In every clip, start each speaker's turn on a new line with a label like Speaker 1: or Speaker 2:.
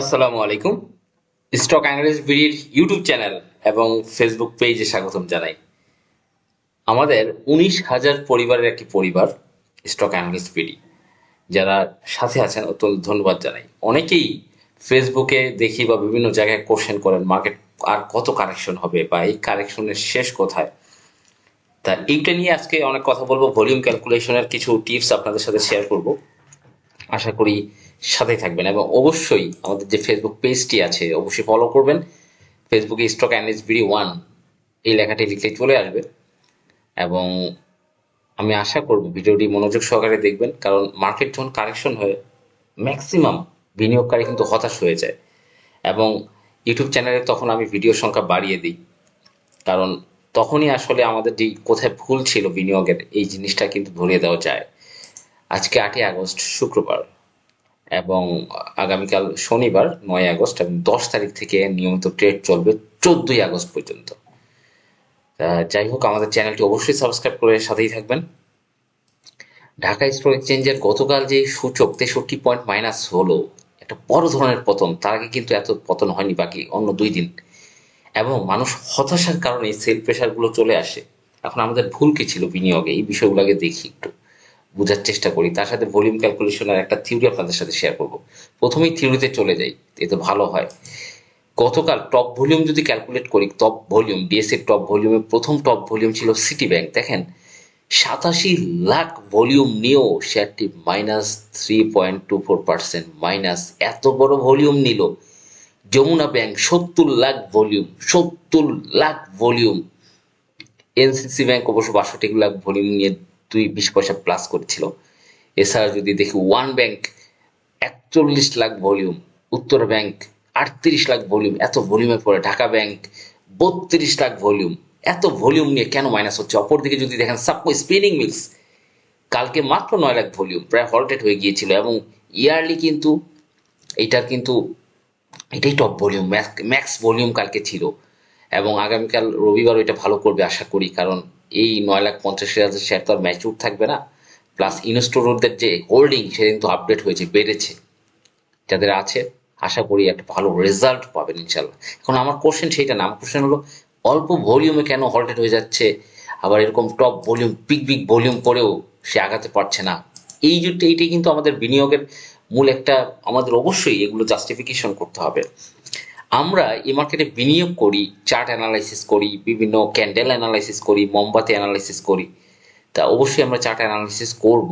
Speaker 1: আসসালামু আলাইকুম। Stock analyst বিডির ইউটিউব চ্যানেল এবং ফেসবুক পেজে স্বাগতম জানাই। আমাদের উনিশ হাজার পরিবারের একটি পরিবার, স্টক অ্যানালিস্ট বিডি, যারা সাথে আছেন অত্যন্ত ধন্যবাদ জানাই। অনেকেই ফেসবুকে দেখি বা বিভিন্ন জায়গায় কোশ্চেন করেন, মার্কেট আর কত কারেকশন হবে বা এই কারেকশনের শেষ কোথায়? তা এইটা নিয়ে আজকে অনেক কথা বলব। ভলিউম ক্যালকুলেশনের কিছু টিপস আপনাদের সাথে শেয়ার করব। আশা করি সাথেই থাকবেন এবং অবশ্যই আমাদের যে ফেসবুক পেজটি আছে, অবশ্যই ফলো করবেন। ফেসবুকে স্টক অ্যানালিস্ট বিডি ওয়ান এই লেখাটি লিখলে চলে আসবে। এবং আমি আশা করব ভিডিওটি মনোযোগ সহকারে দেখবেন, কারণ মার্কেট যখন কারেকশন হয় ম্যাক্সিমাম বিনিয়োগকারী কিন্তু হতাশ হয়ে যায়। এবং ইউটিউব চ্যানেলে তখন আমি ভিডিও সংখ্যা বাড়িয়ে দিই। কারণ তখনই আসলে আমাদের যে কোথায় ভুল ছিল বিনিয়োগের, এই জিনিসটা কিন্তু ধরিয়ে দেওয়া যায়। আজকে আটই আগস্ট, শুক্রবার। এবং আগামীকাল শনিবার নয় আগস্ট এবং দশ তারিখ থেকে নিয়মিত ট্রেড চলবে চোদ্দই আগস্ট পর্যন্ত। যাই হোক, আমাদের চ্যানেলটি অবশ্যই সাবস্ক্রাইব করে সাথেই থাকবেন। ঢাকা স্টক এক্সচেঞ্জের গতকাল যে সূচক তেষট্টি পয়েন্ট মাইনাস হলো, একটা বড় ধরনের পতন। তার আগে কিন্তু এত পতন হয়নি, বাকি অন্য দুই দিন। এবং মানুষ হতাশার কারণে সেল প্রেশারগুলো চলে আসে। এখন আমাদের ভুল কি ছিল বিনিয়োগে? এই বিষয়গুলোকে দেখি একটু। বোঝার চেষ্টা করি। তার সাথে ভলিউম ক্যালকুলেশনের একটা থিওরি আপনাদের সাথে শেয়ার করব। প্রথমেই থিওরিতে চলে যাই এতে ভালো হয়। গতকাল টপ ভলিউম যদি ক্যালকুলেট করি টপ ভলিউম ডিএসএ টপ ভলিউমে প্রথম টপ ভলিউম ছিল সিটি ব্যাংক দেখেন? সাতাশি লাখ ভলিউম নিয়েও শেয়ারটি minus three point two four percent minus এত বড় ভলিউম নিল। যমুনা ব্যাংক সত্তর লাখ ভলিউম সত্তর লাখ ভলিউম এনসিসি ব্যাংক অবশ্য বাষট্টি লাখ ভলিউম নিয়ে দুই বিশ পয়সা প্লাস করেছিল। এছাড়া যদি দেখি ওয়ান ব্যাংক একচল্লিশ লাখ ভলিউম উত্তর ব্যাংক আটত্রিশ লাখ ভলিউম এত ভলিউমে পড়ে, ঢাকা ব্যাংক বত্রিশ লাখ ভলিউম এত ভলিউম নিয়ে কেন মাইনাস হচ্ছে? অপরদিকে যদি দেখেন সাপো স্পিনিং মিলস কালকে মাত্র নয় লাখ ভলিউম প্রায় হল্টেড হয়ে গিয়েছিল এবং ইয়ারলি কিন্তু এইটার কিন্তু এটাই টপ ভলিউম ম্যাক্স ভলিউম কালকে ছিল। এবং আগামীকাল রবিবার ওইটা ভালো করবে আশা করি, কারণ এই নয় লাখ পঞ্চাশ হাজার শেয়ার তো আর ম্যাচুর থাকবে না। প্লাস ইনস্টোরদের যে হোল্ডিং সেটা কিন্তু আপডেট হয়েছে, বেড়েছে। যাদের আছে, আশা করি একটা ভালো রেজাল্ট পাবেন ইনশাল্লাহ এখন আমার কোশ্চেন সেইটা না আমার কোশ্চেন হলো, অল্প ভলিউমে কেন হল্টেড হয়ে যাচ্ছে? আবার এরকম top volume big big volume করেও সে আগাতে পারছে না। এই যে, এইটাই কিন্তু আমাদের বিনিয়োগের মূল একটা, আমাদের অবশ্যই এগুলো জাস্টিফিকেশন করতে হবে। আমরা এই মার্কেটে বিনিয়োগ করি চার্ট অ্যানালাইসিস করি, বিভিন্ন ক্যান্ডেল অ্যানালাইসিস করি, মোমবাতি অ্যানালাইসিস করি। তা অবশ্যই আমরা চার্ট অ্যানালাইসিস করব।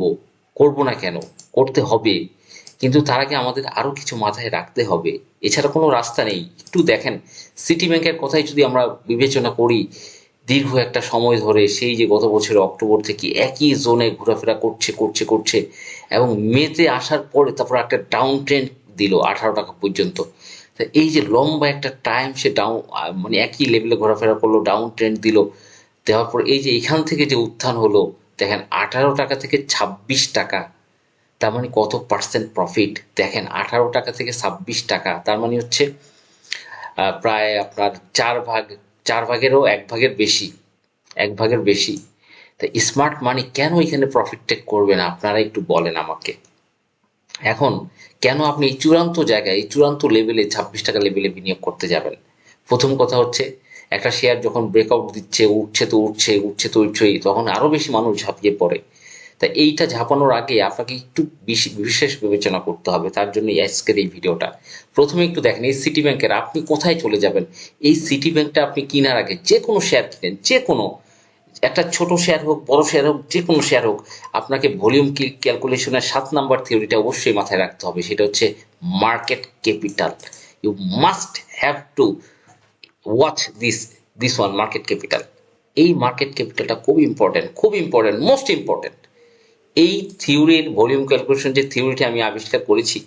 Speaker 1: করব না কেন? করতে হবে। কিন্তু তার আগে আমাদের আরও কিছু মাথায় রাখতে হবে। এছাড়া কোনো রাস্তা নেই। একটু দেখেন সিটি ব্যাংকের কথাই যদি আমরা বিবেচনা করি, দীর্ঘ একটা সময় ধরে সেই যে গত বছরের অক্টোবর থেকে একই জোনে ঘোরাফেরা করছে করছে করছে এবং মেতে আসার পরে তারপর একটা ডাউন ট্রেন্ড দিল আঠারো টাকা পর্যন্ত। তা এই যে লম্বা একটা টাইম সে ডাউন মানে একই লেভেলে ঘোরাফেরা করল ডাউন ট্রেন্ড দিল, দেওয়ার পর এই যে এখান থেকে যে উত্থান হলো, দেখেন আঠারো টাকা থেকে ছাব্বিশ টাকা, তার মানে কত পার্সেন্ট প্রফিট দেখেন আঠারো টাকা থেকে ছাব্বিশ টাকা, তার মানে হচ্ছে প্রায় আপনার চার ভাগ, চার ভাগেরও এক ভাগের বেশি, এক ভাগের বেশি। তা স্মার্ট মানি কেন এখানে প্রফিট টেক করবে না? আপনারা একটু বলেন আমাকে। এখন কেন আপনি এই চূড়ান্ত জায়গায়, এই চূড়ান্ত লেভেলে ছাব্বিশ টাকা লেভেলে বিনিয়োগ করতে যাবেন? প্রথম কথা হচ্ছে, একটা শেয়ার যখন ব্রেকআউট দিচ্ছে, উঠছে তো উঠছে উঠছে তো উঠছেই, তখন আরও বেশি মানুষ ঝাঁপিয়ে পড়ে। তা এইটা ঝাঁপানোর আগে আপনাকে একটু বিশেষ বিবেচনা করতে হবে, তার জন্য আজকের এই ভিডিওটা। প্রথমে একটু দেখেন, এই সিটি ব্যাংকের আপনি কোথায় চলে যাবেন? এই সিটি ব্যাংকটা আপনি কেনার আগে যে কোনো শেয়ার কিনেন যে কোনো একটা ছোট শেয়ার হোক, বড় শেয়ার হোক যে কোনো শেয়ার হোক, আপনাকে ভলিউম ক্যালকুলেশনের সাত নাম্বার থিওরিটা অবশ্যই মাথায় রাখতে হবে। সেটা হচ্ছে market capital you must have to watch this this one market capital এই মার্কেট ক্যাপিটালটা খুব ইম্পর্টেন্ট খুব ইম্পর্টেন্ট মোস্ট ইম্পর্টেন্ট এই থিওরির ভলিউম ক্যালকুলেশন যে থিওরিটি আমি আবিষ্কার করেছি,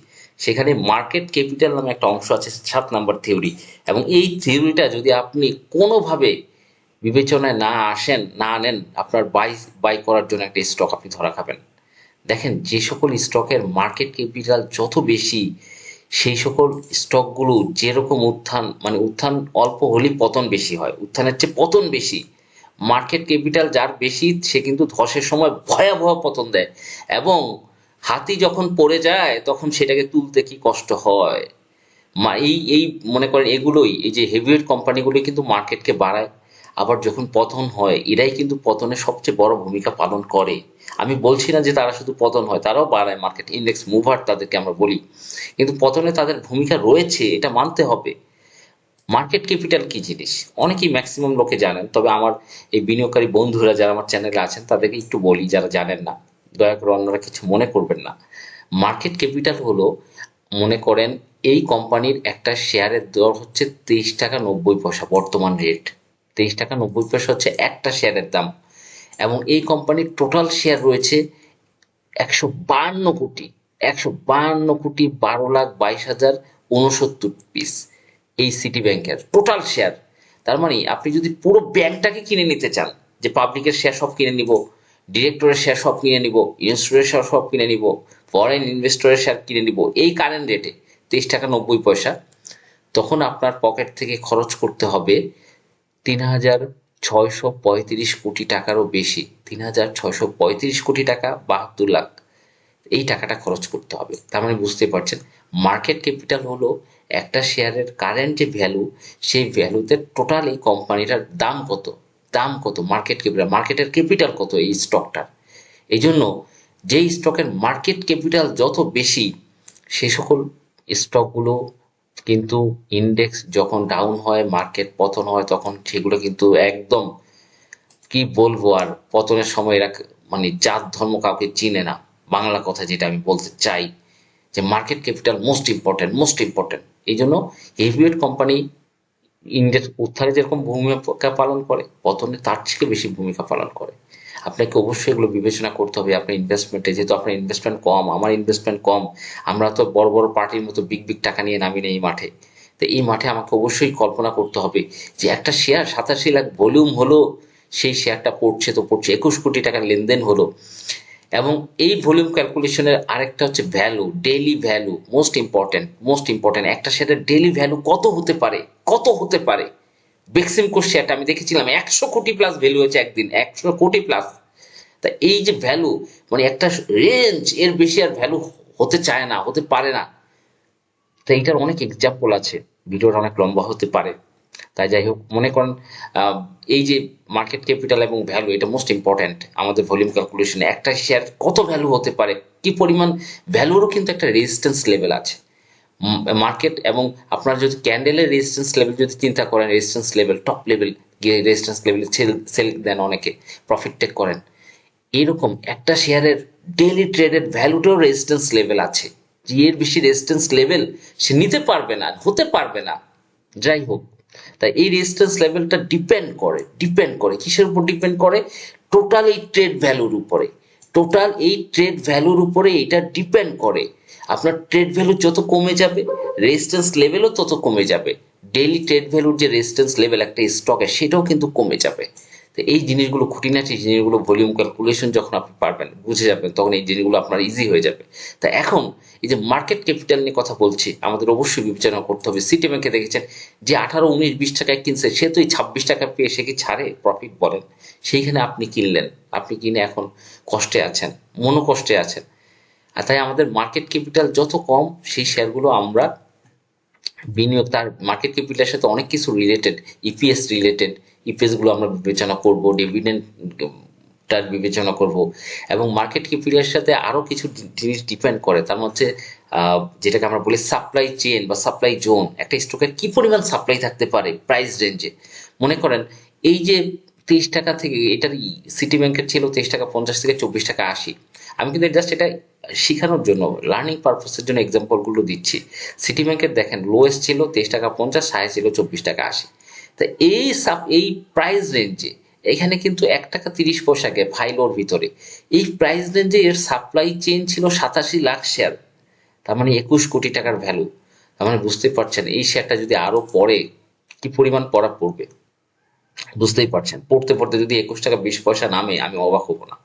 Speaker 1: সেখানে মার্কেট ক্যাপিটাল নামে একটা অংশ আছে, সাত নাম্বার থিওরি এবং এই থিওরিটা যদি আপনি কোনোভাবে বিবেচনায় না আসেন, না আনেন, আপনার বাই বাই করার জন্য একটা স্টক আপনি ধরা খাবেন। দেখেন, যে সকল স্টকের মার্কেট ক্যাপিটাল যত বেশি, সেই সকল স্টকগুলো যেরকম উত্থান মানে উত্থান অল্প হলেই পতন বেশি হয়, উত্থানের চেয়ে পতন বেশি। মার্কেট ক্যাপিটাল যার বেশি, সে কিন্তু ধসের সময় ভয়াবহ পতন দেয় এবং হাতি যখন পড়ে যায়, তখন সেটাকে তুলতে কি কষ্ট হয়? এই এই মনে করেন এগুলোই, এই যে হেভিওয়েট কোম্পানিগুলোই কিন্তু মার্কেটকে বাড়ায়। আবার যখন পতন হয়, এরাই কিন্তু পতনে সবচেয়ে বড় ভূমিকা পালন করে। আমি বলছি না যে তারা শুধু পতন হয়, তারাও বাড়ায় মার্কেট ইন্ডেক্স মুভার তাদেরকে আমরা বলি। কিন্তু পতনে তাদের ভূমিকা রয়েছে, এটা মানতে হবে। মার্কেট ক্যাপিটাল কি জিনিস? অনেকেই ম্যাক্সিমাম লোকে জানেন, তবে আমার এই বিনিয়োগকারী বন্ধুরা যারা আমার চ্যানেলে আছেন, তাদেরকে একটু বলি, যারা জানেন না। দয়া করে অন্যরা কিছু মনে করবেন না। মার্কেট ক্যাপিটাল হলো, মনে করেন এই কোম্পানির একটা শেয়ারের দর হচ্ছে তেইশ টাকা নব্বই পয়সা বর্তমান রেট তেইশ টাকা নব্বই পয়সা হচ্ছে একটা শেয়ারের দাম। এবং এই কোম্পানির টোটাল শেয়ার রয়েছে একশো বাহান্ন কোটি, একশো বাহান্ন কোটি বারো লাখ বাইশ হাজার উনসত্তর পিস এই সিটি ব্যাংকের টোটাল শেয়ার তার মানে আপনি যদি পুরো ব্যাংকটাকে কিনে নিতে চান, যে পাবলিকের শেয়ার সব কিনে নিব ডিরেক্টরের শেয়ার সব কিনে নিব ইনস্টরের শেয়ার সব কিনে নিব ফরেন ইনভেস্টরের শেয়ার কিনে নিব, এই কারেন্ট রেটে তেইশ টাকা নব্বই পয়সা, তখন আপনার পকেট থেকে খরচ করতে হবে তিন হাজার ছয়শো পঁয়ত্রিশ কোটি টাকারও বেশি। তিন হাজার ছয়শো পঁয়ত্রিশ কোটি টাকা বাহাত্তর লাখ। এই টাকাটা খরচ করতে হবে। তার মানে বুঝতে পারছেন মার্কেট ক্যাপিটাল হলো একটা শেয়ারের কারেন্ট যে ভ্যালু সেই ভ্যালুতে টোটাল কোম্পানিটার দাম কত? দাম কত? মার্কেট ক্যাপিটাল মার্কেটের ক্যাপিটাল কত এই স্টকটার এই জন্য যেই স্টকের মার্কেট ক্যাপিটাল যত বেশি সেই সকল স্টকগুলো কিন্তু ইন্ডেক্স যখন ডাউন হয় মার্কেট পতন হয়, তখন সেগুলো কিন্তু একদম, কি বলব আর, পতনের সময় এরা মানে জাত ধর্ম কাউকে চিনে না। বাংলা কথা যেটা আমি বলতে চাই, যে market capital most important most important এই জন্য হেভিওয়েট কোম্পানি ইন্ডেক্স উত্থানে যেরকম ভূমিকা পালন করে, পতনে তার থেকে বেশি ভূমিকা পালন করে। আপনাকে অবশ্যই এগুলো বিবেচনা করতে হবে, আপনার ইনভেস্টমেন্টে যেহেতু আপনার ইনভেস্টমেন্ট কম, আমার ইনভেস্টমেন্ট কম, আমরা তো বড় বড় পার্টির মতো বিগ বিগ টাকা নিয়ে নামি না এই মাঠে। তো এই মাঠে আমাকে অবশ্যই কল্পনা করতে হবে যে একটা শেয়ার সাতাশি লাখ ভলিউম হলো, সেই শেয়ারটা পড়ছে তো পড়ছে, একুশ কোটি টাকার লেনদেন হলো। এবং এই ভলিউম ক্যালকুলেশনের আরেকটা হচ্ছে value daily value most important most important একটা শেয়ারের ডেইলি ভ্যালু কত হতে পারে? কত হতে পারে? বেক্সিমকো শেয়ারটা আমি দেখেছিলাম, একশো কোটি প্লাস ভ্যালু হয়েছে একদিন, একশো কোটি প্লাস তা এই যে ভ্যালু মানে একটা রেঞ্জ এর বেশি আর ভ্যালু হতে চায় না, হতে পারে না। তো এইটার অনেক এক্সাম্পল আছে, ভিডিওটা অনেক লম্বা হতে পারে। তাই যাই হোক, মনে করেন এই যে মার্কেট ক্যাপিটাল এবং ভ্যালু এটা মোস্ট ইম্পর্ট্যান্ট আমাদের ভলিউম ক্যালকুলেশনে একটা শেয়ার কত ভ্যালু হতে পারে? কি পরিমাণ ভ্যালুরও কিন্তু একটা রেজিস্ট্যান্স লেভেল আছে। মার্কেট এবং আপনার যদি ক্যান্ডেলের রেজিস্ট্যান্স লেভেল যদি চিন্তা করেন রেজিস্ট্যান্স লেভেল টপ লেভেল গিয়ে রেজিস্ট্যান্স লেভেল সেল দেন অনেকে প্রফিট টেক করেন। এরকম একটা শেয়ারের ডেইলি ট্রেডেড ভ্যালুটাও রেজিস্ট্যান্স লেভেল আছে। এর বেশি রেজিস্ট্যান্স লেভেল সে নিতে পারবে না, হতে পারবে না। যাই হোক, তাই এই রেজিস্ট্যান্স লেভেলটা ডিপেন্ড করে ডিপেন্ড করে, কিসের উপর ডিপেন্ড করে? টোটাল এই ট্রেড ভ্যালুর উপরে। টোটাল এই ট্রেড ভ্যালুর উপরে এটা ডিপেন্ড করে। আপনার ট্রেড ভ্যালু যত কমে যাবে রেজিস্ট্যান্স লেভেলও তত কমে যাবে। ডেইলি ট্রেড ভ্যালুর যে রেজিস্ট্যান্স লেভেল একটা স্টকে সেটাও কিন্তু কমে যাবে। তো এই জিনিসগুলো, খুঁটিনাটি জিনিসগুলো ভলিউম ক্যালকুলেশন যখন আপনি পারবেন, বুঝে যাবেন, তখন এই জিনিসগুলো আপনার ইজি হয়ে যাবে। তা এখন এই যে মার্কেট ক্যাপিটাল নিয়ে কথা বলছি, আমাদের অবশ্যই বিবেচনা করতে হবে। সিটি ব্যাংকে দেখেছেন যে আঠারো, উনিশ, বিশ টাকায় কিনছে, সে তো এই ছাব্বিশ টাকা পেয়ে সে কি ছাড়ে? প্রফিট বলেন। সেইখানে আপনি কিনলেন। আপনি কিনে এখন কষ্টে আছেন মনো কষ্টে আছেন। আর তাই আমাদের মার্কেট ক্যাপিটাল যত কম, সেই শেয়ারগুলো আমরা বিনিয়োগ, তার মার্কেট ক্যাপিটালের সাথে অনেক কিছু রিলেটেড ইপিএস রিলেটেড ইপিএসগুলো আমরা বিবেচনা করব ডিভিডেন্ড তার বিবেচনা করব। এবং মার্কেট ক্যাপিটালের সাথে আরও কিছু জিনিস ডিপেন্ড করে। তার মধ্যে যেটাকে আমরা বলি সাপ্লাই চেন বা সাপ্লাই জোন একটা স্টকের কি পরিমাণ সাপ্লাই থাকতে পারে প্রাইস রেঞ্জে মনে করেন, এই যে তেইশ টাকা থেকে, এটার সিটি ব্যাংকের ছিল তেইশ টাকা পঞ্চাশ থেকে চব্বিশ টাকা আশি। আমি কিন্তু জাস্ট এটা শেখানোর জন্য লার্নিং পারপাসের জন্য এক্সাম্পলগুলো দিচ্ছি। সিটি ব্যাংকের দেখেন লোয়েস্ট ছিল তেইশ টাকা পঞ্চাশ হাই ছিল চব্বিশ টাকা আশি। তা এই সাপ এই প্রাইস রেঞ্জে এখানে কিন্তু এক টাকা তিরিশ পয়সা গ্যাপ হাইলোর ভিতরে। এই প্রাইস রেঞ্জে এর সাপ্লাই চেইন ছিল সাতাশি লাখ শেয়ার তার মানে একুশ কোটি টাকার ভ্যালু তার মানে বুঝতে পারছেন, এই শেয়ারটা যদি আরও পড়ে, কি পরিমাণ পড়া পড়বে? বুঝতেই পারছেন। পড়তে পড়তে যদি একুশ টাকা বিশ পয়সা নামে, আমি অবাক হব না।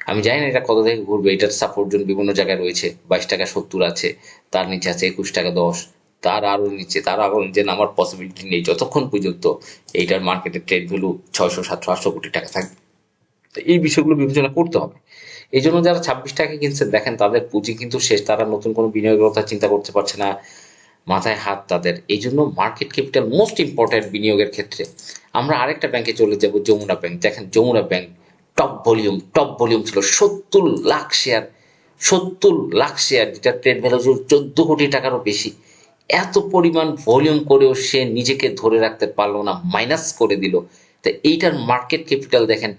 Speaker 1: আমি জানি না এটা কত থেকে ঘুরবে। এটার সাপোর্ট জন্য বিভিন্ন জায়গায় রয়েছে। বাইশ টাকা সত্তর আছে, তার নিচে আছে একুশ টাকা দশ। তার আরও নিচে, তার আরও নিচে নামার পসিবিলিটি নেই, যতক্ষণ পর্যন্ত এইটার মার্কেটের ট্রেড ভ্যালু ছয়শো, সাতশো, আটশো কোটি টাকা থাকবে। তো এই বিষয়গুলো বিবেচনা করতে হবে। এই জন্য যারা ছাব্বিশ টাকা কিনছেন, দেখেন তাদের পুঁজি কিন্তু শেষ, তারা নতুন কোনো বিনিয়োগের কথা চিন্তা করতে পারছে না, মাথায় হাত তাদের। এই জন্য মার্কেট ক্যাপিটাল মোস্ট ইম্পর্ট্যান্ট বিনিয়োগের ক্ষেত্রে। আমরা আরেকটা ব্যাংকে চলে যাব, যমুনা ব্যাংক দেখেন Jamuna bank top volume top volume ছিল সত্তর লাখ শেয়ার সত্তর লাখ শেয়ার যেটা ট্রেড ভ্যালু ছিল চোদ্দ কোটি টাকারও বেশি। এত পরিমাণ ভলিউম করেও সে নিজেকে ধরে রাখতে পারল না মাইনাস করে দিল। তো এইটার মার্কেট ক্যাপিটাল দেখেন,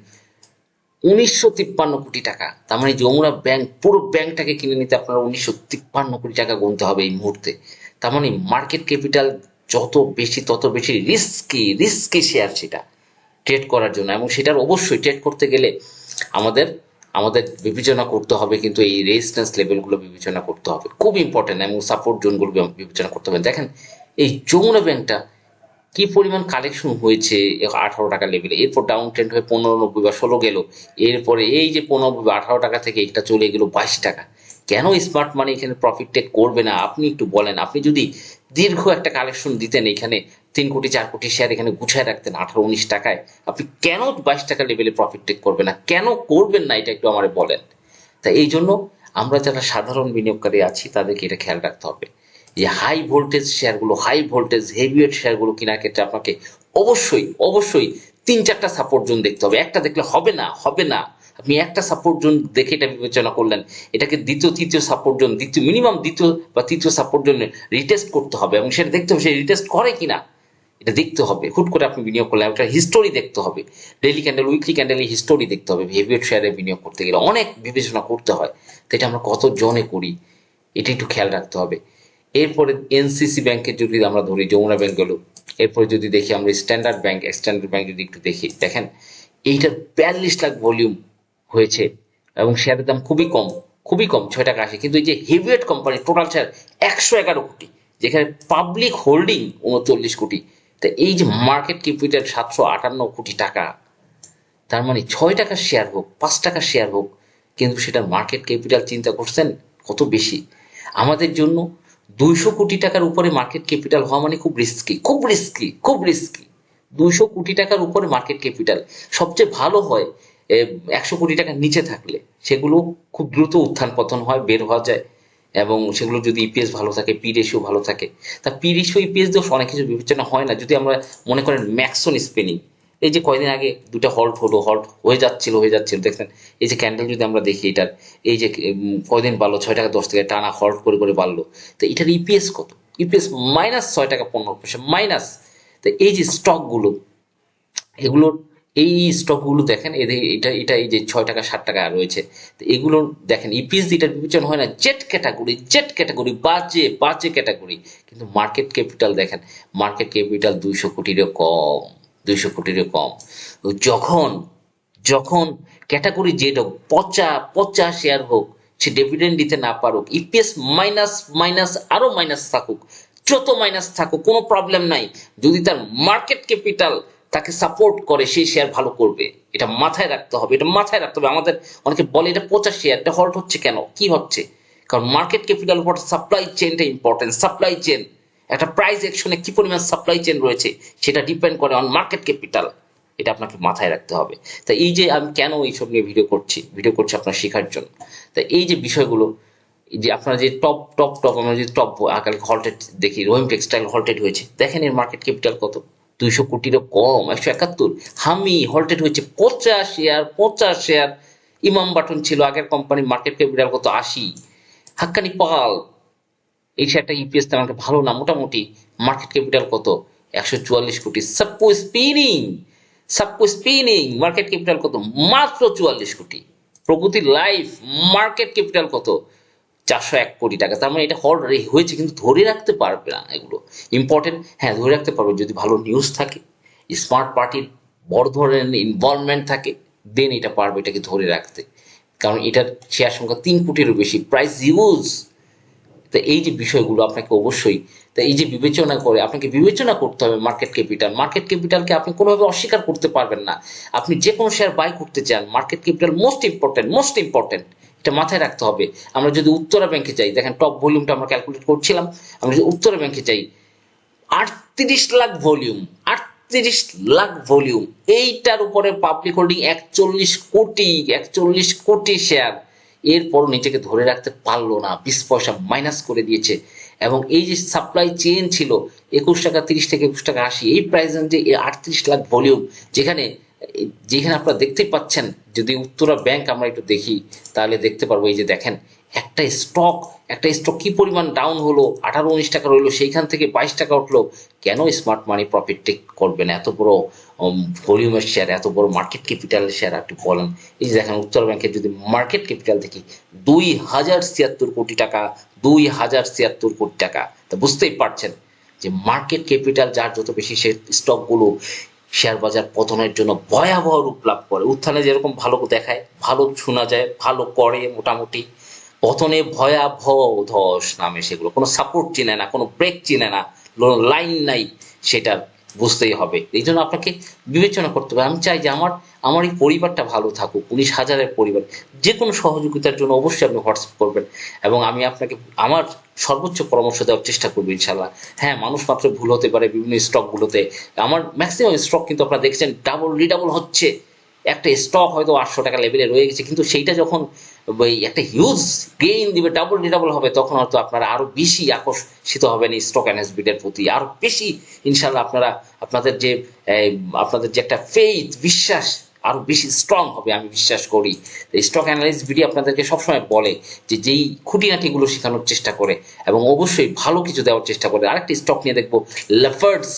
Speaker 1: উনিশশো তিপ্পান্ন কোটি টাকা। তার মানে যমুনা ব্যাংক পুরো ব্যাংকটাকে কিনে নিতে আপনার উনিশশো তিপ্পান্ন কোটি টাকা গুনতে হবে এই মুহূর্তে। তার মানে মার্কেট ক্যাপিটাল যত বেশি, তত বেশি রিস্কি রিস্কি শেয়ার সেটা ট্রেড করার জন্য। এবং সেটার অবশ্যই ট্রেড করতে গেলে আমাদের আমাদের বিবেচনা করতে হবে, কিন্তু এই রেজিস্ট্যান্স লেভেলগুলো বিবেচনা করতে হবে। খুব ইম্পর্টেন্ট এবং সাপোর্ট জোনগুলো বিবেচনা করতে হবে। দেখেন, এই যমুনা ব্যাংকটা কি পরিমাণ কালেকশন হয়েছে আঠারো টাকা লেভেলে এরপর ডাউন ট্রেন্ড হয়ে পনেরো, নব্বই বা ষোলো গেল। এরপরে এই যে পনেরো বা আঠারো টাকা থেকে এটা চলে গেল বাইশ টাকা। কেন স্মার্ট মানি এখানে প্রফিট টেক করবে না? আপনি একটু বলেন। আপনি যদি দীর্ঘ একটা কালেকশন দিতেন এখানে তিন কোটি, চার কোটি শেয়ার এখানে গুছায় রাখতেন আঠারো, উনিশ টাকায়। আপনি কেন বাইশ টাকা লেভেলে প্রফিট টেক করবেন না? কেন করবেন না? এটা একটু আমারে বলেন। তা এই জন্য আমরা যারা সাধারণ বিনিয়োগকারী আছি, তাদেরকে এটা খেয়াল রাখতে হবে যে হাই ভোল্টেজ শেয়ারগুলো হাই ভোল্টেজ হেভিওয়েট শেয়ারগুলো কেনার ক্ষেত্রে আপনাকে অবশ্যই অবশ্যই তিন চারটা সাপোর্ট জোন দেখতে হবে। একটা দেখলে হবে না হবে না। আপনি একটা সাপোর্ট জোন দেখে এটা বিবেচনা করলেন, এটাকে দ্বিতীয়, তৃতীয় সাপোর্ট জোন দ্বিতীয় মিনিমাম দ্বিতীয় বা তৃতীয় সাপোর্ট জোনে রিটেস্ট করতে হবে এবং সেটা দেখতে হবে সে রিটেস্ট করে কিনা। এটা দেখতে হবে। হুট করে আপনি বিনিয়োগ করলেন একটা হিস্টোরি দেখতে হবে। ডেইলি ক্যান্ডেল উইকলি ক্যান্ডেলের হিস্টোরি দেখতে হবে। হেভিওয়েট শেয়ারে বিনিয়োগ করতে গেলে অনেক বিবেচনা করতে হয়। তো এটা আমরা কত জনে করি? এটা একটু খেয়াল রাখতে হবে। এরপরে এনসিসি ব্যাংকের যদি আমরা ধরি, যমুনা ব্যাংক গেল, এরপরে যদি দেখি আমরা স্ট্যান্ডার্ড ব্যাংক স্ট্যান্ডার্ড ব্যাংক যদি একটু দেখি, দেখেন এইটার বিয়াল্লিশ লাখ ভলিউম হয়েছে এবং শেয়ারের দাম খুবই কম খুবই কম, ছয় টাকা আসে। কিন্তু এই যে হেভিওয়েট কোম্পানি টোটাল শেয়ার একশো এগারো কোটি, যেখানে পাবলিক হোল্ডিং উনচল্লিশ কোটি। তা এই যে মার্কেট ক্যাপিটাল সাতশো আটান্ন কোটি টাকা, তার মানে ছয় টাকা শেয়ার হোক, পাঁচ টাকা শেয়ার হোক, কিন্তু সেটা মার্কেট ক্যাপিটাল চিন্তা করছেন কত বেশি? আমাদের জন্য দুইশো কোটি টাকার উপরে মার্কেট ক্যাপিটাল হওয়া মানে খুব রিস্কি খুব রিস্কি খুব রিস্কি দুইশো কোটি টাকার উপরে মার্কেট ক্যাপিটাল সবচেয়ে ভালো হয় একশো কোটি টাকার নিচে থাকলে, সেগুলো খুব দ্রুত উত্থান পতন হয়, বের হওয়া যায়। এবং সেগুলো যদি ইপিএস ভালো থাকে পি রেশিও ভালো থাকে, তা পি রেশিও ইপিএস দিয়েও অনেক কিছু বিবেচনা হয় না। যদি আমরা মনে করেন ম্যাক্সন স্পেনিং এই যে কয়দিন আগে দুটো হল্ট হলো হল্ট হয়ে যাচ্ছিল হয়ে যাচ্ছিল, দেখছেন? এই যে ক্যান্ডেল যদি আমরা দেখি এটার, এই যে কয়দিন বাড়লো? ছয় টাকা, দশ টাকা, টানা হল্ট করে করে বাড়লো। তো এটার ইপিএস কত? ইপিএস মাইনাস ছয় টাকা পনেরো পয়সা মাইনাস তো এই যে স্টকগুলো এগুলোর এই স্টকগুলো দেখেন, এদের এটা এটা এই যে ছয় টাকা ষাট টাকা রয়েছে। তো এগুলো দেখেন ইপিএস যেটা বিবেচনা হয় না জেট ক্যাটাগরি জেট ক্যাটাগরি বাজে বাজে ক্যাটাগরি কিন্তু মার্কেট ক্যাপিটাল দেখেন মার্কেট ক্যাপিটাল দুইশো কোটিরও কম, দুইশো কোটিরও কম। যখন যখন ক্যাটাগরি জেড হোক, পচা পচা শেয়ার হোক, সে ডিভিডেন্ড দিতে না পারুক ইপিএস মাইনাস মাইনাস আরও মাইনাস থাকুক, যত মাইনাস থাকুক, কোনো প্রবলেম নাই। যদি তার মার্কেট ক্যাপিটাল তাকে সাপোর্ট করে সেই শেয়ার ভালো করবে। এটা মাথায় রাখতে হবে, এটা মাথায় রাখতে হবে। আমাদের অনেকে বলে, এটা পচা শেয়ার এটা হল্ট হচ্ছে কেন? কি হচ্ছে? কারণ মার্কেট ক্যাপিটাল উপর সাপ্লাই চেনটা ইম্পর্টেন্ট সাপ্লাই চেন একটা প্রাইস অ্যাকশনে কি পরিমাণ সাপ্লাই চেন রয়েছে, সেটা ডিপেন্ড করে অন মার্কেট ক্যাপিটাল এটা আপনাকে মাথায় রাখতে হবে। তা এই যে আমি কেন এইসব নিয়ে ভিডিও করছি? ভিডিও করছি আপনার শেখার জন্য। তা এই যে বিষয়গুলো যে আপনারা যে টপ টপ টপ আমরা যে টপ আকাল হল্টেড দেখি রহিম টেক্সটাইল হল্টেড হয়েছে, দেখেন এর মার্কেট ক্যাপিটাল কত। দুইশো কোটিরও কম, একশো একাত্তর। হামি হল্টেড হয়েছে পঞ্চাশ শেয়ার পঞ্চাশ শেয়ার ইমাম বাটন ছিল আগের কোম্পানির মার্কেট ক্যাপিটাল কত আশি। হাক্কানি পাল, এই শেয়ারটা ইপিএস তেমন একটা ভালো না, মোটামুটি মার্কেট ক্যাপিটাল কত? একশো চুয়াল্লিশ কোটি। সাপ্পো স্পিনিং সাপ্পো স্পিনিং মার্কেট ক্যাপিটাল কত? মাত্র চুয়াল্লিশ কোটি। প্রগতি লাইফ মার্কেট ক্যাপিটাল কত? চারশো এক কোটি টাকা। তার মানে এটা হল হয়েছে, কিন্তু ধরে রাখতে পারবে না এগুলো। ইম্পর্টেন্ট হ্যাঁ ধরে রাখতে পারবে যদি ভালো নিউজ থাকে স্মার্ট পার্টির বড় ধরনের ইনভলভমেন্ট থাকে দেন এটা পারবে এটাকে ধরে রাখতে। কারণ এটার শেয়ার সংখ্যা তিন কোটিরও বেশি প্রাইস ইউজ তো এই যে বিষয়গুলো আপনাকে অবশ্যই, তা এই যে বিবেচনা করে, আপনাকে বিবেচনা করতে হবে মার্কেট ক্যাপিটাল মার্কেট ক্যাপিটালকে আপনি কোনোভাবে অস্বীকার করতে পারবেন না। আপনি যে কোনো শেয়ার বাই করতে চান market capital most important most important এটা মাথায় রাখতে হবে। আমরা যদি উত্তরা ব্যাংকে যাই, দেখেন টপ ভলিউমটা আমরা ক্যালকুলেট করছিলাম, আমরা যদি উত্তরা ব্যাংকে যাই, আটত্রিশ লাখ ভলিউম আটত্রিশ লাখ ভলিউম এইটার উপরে পাবলিক হোল্ডিং একচল্লিশ কোটি একচল্লিশ কোটি শেয়ার এরপর নিজেকে ধরে রাখতে পারল না, বিশ পয়সা মাইনাস করে দিয়েছে। এবং এই যে সাপ্লাই চেইন ছিল, একুশ টাকা, তিরিশ থেকে একুশ টাকা আশি, এই প্রাইস রেঞ্জে আটত্রিশ লাখ ভলিউম যেখানে যেখানে আপনারা দেখতে পাচ্ছেন, যদি উত্তরা ব্যাংক আমরা একটু দেখি, তাহলে দেখতে পারব এই যে দেখেন, একটা স্টক একটা স্টক কি পরিমাণ ডাউন হলো, আঠারো, উনিশ টাকা রইল, সেইখান থেকে বাইশ টাকা উঠল, কেন স্মার্ট মানি প্রফিট টেক করবে না এত বড় ভলিউমের শেয়ার এত বড় মার্কেট ক্যাপিটালের শেয়ার একটু বলেন। এই যে দেখেন, উত্তর ব্যাংকের যদি মার্কেট ক্যাপিটাল দেখি দুই হাজার ছিয়াত্তর কোটি টাকা দুই হাজার ছিয়াত্তর কোটি টাকা। তা বুঝতেই পারছেন যে মার্কেট ক্যাপিটাল যার যত বেশি সে স্টকগুলো শেয়ার বাজার পতনের জন্য ভয়াবহ রূপ লাভ করে। উত্থানে যেরকম ভালো দেখায়, ভালো শোনা যায়, ভালো করে মোটামুটি। পতনে ভয়াবহ ধস নামে সেগুলো। কোনো সাপোর্ট চিনে না, কোনো ব্রেক চিনে না লাইন নাই সেটা বুঝতেই হবে। এই জন্য আপনাকে বিবেচনা করতে হবে। আমি চাই যে আমার আমার এই পরিবারটা ভালো থাকুক, উনিশ হাজারের পরিবার। যে কোনো সহযোগিতার জন্য অবশ্যই আপনি হোয়াটসঅ্যাপ করবেন এবং আমি আপনাকে, আমার সর্বোচ্চ পরামর্শ দেওয়ার চেষ্টা করব ইনশাল্লাহ হ্যাঁ মানুষ মাত্র ভুল হতে পারে বিভিন্ন স্টকগুলোতে। আমার ম্যাক্সিমাম স্টক কিন্তু আপনারা দেখছেন ডাবল রিডাবল হচ্ছে। একটা স্টক হয়তো আটশো টাকা লেভেলে রয়ে গেছে, কিন্তু সেইটা যখন একটা হিউজ গেইন দিবে ডাবল ডিডাবল হবে, তখন হয়তো আপনারা আরও বেশি আকর্ষিত হবেন এই স্টক এর প্রতি। আরও বেশি ইনশাল্লাহ আপনারা, আপনাদের যে আপনাদের যে একটা ফেইথ বিশ্বাস আরও বেশি স্ট্রং হবে, আমি বিশ্বাস করি। স্টক অ্যানালিস্ট ভিডিও আপনাদেরকে সবসময় বলে যে, যেই খুঁটিনাটিগুলো শেখানোর চেষ্টা করে এবং অবশ্যই ভালো কিছু দেওয়ার চেষ্টা করে। আরেকটি স্টক নিয়ে দেখব লাফার্ডস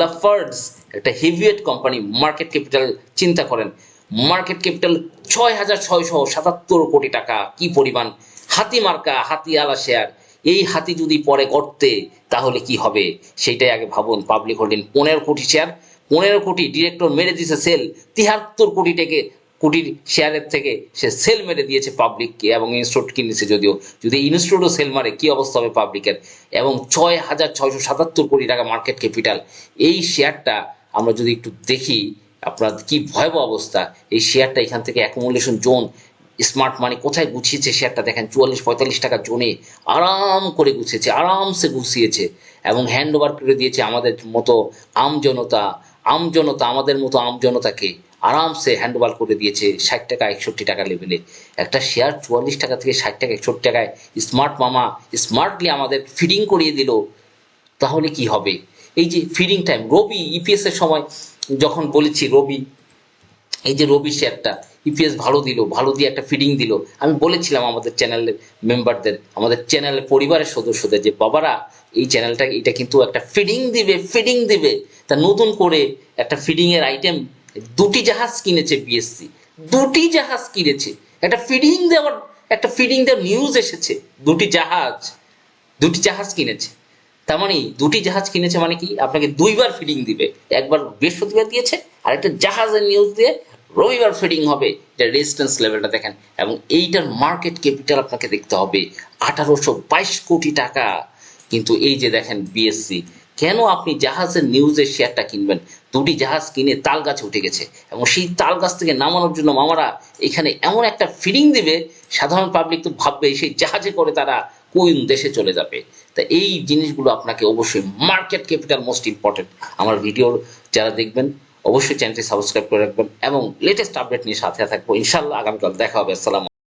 Speaker 1: লাফার্ডস একটা হেভিয়েট কোম্পানি মার্কেট ক্যাপিটাল চিন্তা করেন। মার্কেট ক্যাপিটাল ছয় হাজার ছয়শো সাতাত্তর কোটি টাকা। কি পরিমাণ? হাতি মার্কা, হাতি আলা শেয়ার এই হাতি যদি পরে গড়তে, তাহলে কি হবে? সেটাই আগে ভাবুন। পাবলিক হোল্ডিং পনেরো কোটি শেয়ার পনেরো কোটি ডিরেক্টর মেরে দিয়েছে সেল তিয়াত্তর কোটি থেকে, কোটির শেয়ারের থেকে সে সেল মেরে দিয়েছে পাবলিককে এবং ইনস্টিটিউট কিনেছে যদিও। যদি ইনস্টিটিউটও সেল মারে, কি অবস্থা হবে পাবলিকের এবং ছয় হাজার ছয়শো সাতাত্তর কোটি টাকা মার্কেট ক্যাপিটাল এই শেয়ারটা আমরা যদি একটু দেখি আপনার কি ভয়াবহ অবস্থা? এই শেয়ারটা এখান থেকে অ্যাকুমুলেশন জোন স্মার্ট মানি কোথায় গুছিয়েছে শেয়ারটা দেখেন চুয়াল্লিশ, পঁয়তাল্লিশ টাকা জোনে আরাম করে গুছিয়েছে, আরামসে গুছিয়েছে এবং হ্যান্ড ওভার করে দিয়েছে আমাদের মতো আমজনতা আমজনতা আমাদের মতো আমজনতাকে আরামসে হ্যান্ড ওভার করে দিয়েছে ষাট টাকা, একষট্টি টাকা লেভেলে একটা শেয়ার চুয়াল্লিশ টাকা থেকে ষাট টাকা, একষট্টি টাকায় স্মার্ট মামা স্মার্টলি আমাদের ফিডিং করিয়ে দিল, তাহলে কি হবে? এই যে ফিডিং টাইম রবি ইপিএস এর সময় যখন বলেছি রবি, এই যে রবি শেয়ারটা ইপিএস ভালো দিল, ভালো দিয়ে একটা ফিডিং দিল। আমি বলেছিলাম আমাদের চ্যানেলের মেম্বারদের আমাদের চ্যানেলের পরিবারের সদস্যদের যে, বাবারা, এই চ্যানেলটা এটা কিন্তু একটা ফিডিং দিবে ফিডিং দিবে। তা নতুন করে একটা ফিডিং এর আইটেম দুটি জাহাজ কিনেছে বিএসসি দুটি জাহাজ কিনেছে। একটা ফিডিং দেওয়ার, একটা ফিডিং দেওয়ার নিউজ এসেছে। দুটি জাহাজ দুটি জাহাজ কিনেছে। তার মানে দুটি জাহাজ কিনেছে মানে কি? আপনাকে দুইবার ফিডিং দিবে। একবার বৃহস্পতিবার দিয়েছে আর একটা জাহাজের নিউজ দিয়ে রবিবার ফিডিং হবে। এটা রেজিস্ট্যান্স লেভেলটা দেখেন। এবং এইটার মার্কেট ক্যাপিটাল আপনাকে দেখতে হবে আঠারোশো বাইশ কোটি টাকা। কিন্তু এই যে দেখেন বিএসসি কেন আপনি জাহাজের নিউজের শেয়ারটা কিনবেন? দুটি জাহাজ কিনে তাল গাছে উঠে গেছে। এবং সেই তাল গাছ থেকে নামানোর জন্য মামারা এখানে এমন একটা ফিডিং দিবে, সাধারণ পাবলিক তো ভাববে সেই জাহাজে করে তারা কোন দেশে চলে যাবে। তা এই জিনিসগুলো আপনাকে অবশ্যই মার্কেট ক্যাপিটাল মোস্ট ইম্পর্টেন্ট আমার ভিডিওর যারা দেখবেন, অবশ্যই চ্যানেলটি সাবস্ক্রাইব করে রাখবেন এবং লেটেস্ট আপডেট নিয়ে সাথে থাকব। ইনশাল্লাহ আগামীকাল দেখা হবে। আসসালাম